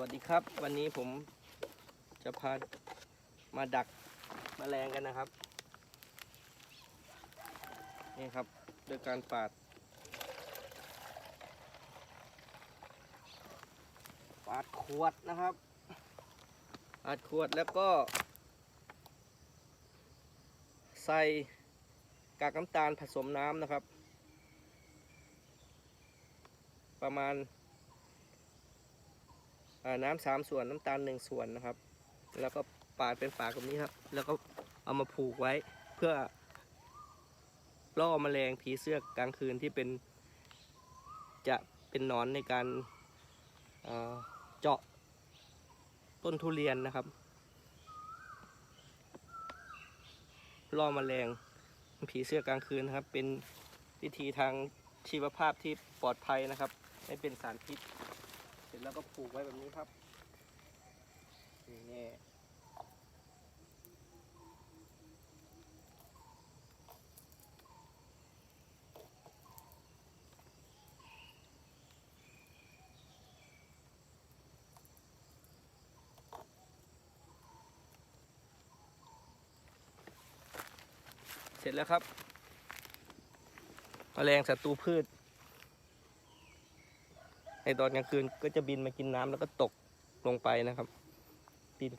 วัสดีครับ วันนี้ผมจะพามาดักแมลงกันนะครับ นี่ครับโดยการปาด ปาดขวดนะครับ ปาดขวดแล้วก็ ใส่กากน้ำตาลผสมน้ำนะครับ ประมาณ น้ำสามส่วนน้ำตาลหนึ่งส่วนนะครับ แล้วก็ปาดเป็นฝาแบบนี้ครับ แล้วก็เอามาผูกไว้เพื่อล่อแมลงผีเสื้อกลางคืนที่เป็นจะเป็นนอนในการเจาะต้นทุเรียนนะครับ ล่อแมลงผีเสื้อกลางคืนนะครับ เป็นวิธีทางชีวภาพที่ปลอดภัยนะครับ ไม่เป็นสารพิษ ร็จแล้วก็ผูกไว้แบบนี้ครับนี่เสร็จแล้วครับแมลงศัตรูพืช ในตอนกลางคืนก็จะบินมากินน้ำแล้วก็ตกลงไปนะครับบิน